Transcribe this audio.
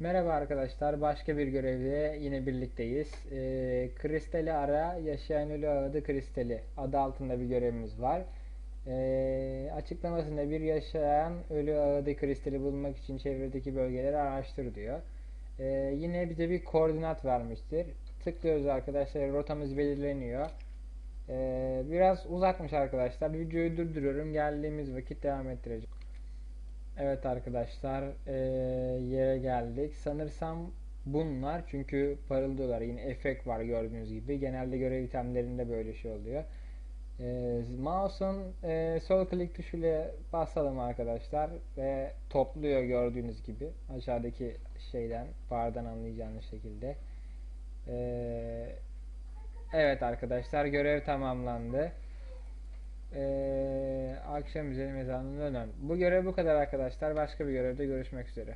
Merhaba arkadaşlar, başka bir görevde yine birlikteyiz. Ee, ara, yaşayan ölü ağıdı kristali adı altında bir görevimiz var. Ee, açıklamasında bir yaşayan ölü ağıdı kristali bulmak için çevredeki bölgeleri araştır diyor. Ee, yine bize bir koordinat vermiştir. Tıklıyoruz arkadaşlar, rotamız belirleniyor. Ee, biraz uzakmış arkadaşlar, videoyu durduruyorum, geldiğimiz vakit devam ettireceğim. Evet arkadaşlar eee, yere geldik. Sanırsam bunlar çünkü parıldıyorlar. Yine efekt var gördüğünüz gibi. Genelde görev itemlerinde böyle şey oluyor. Eee mouse'un eee, sol klik tuşuyla basalım arkadaşlar ve topluyor gördüğünüz gibi aşağıdaki şeyden bardan anlayacağınız şekilde. Eee, evet arkadaşlar görev tamamlandı. Ee, akşam üzeri mezarlığına dönen. Bu görev bu kadar arkadaşlar. Başka bir görevde görüşmek üzere.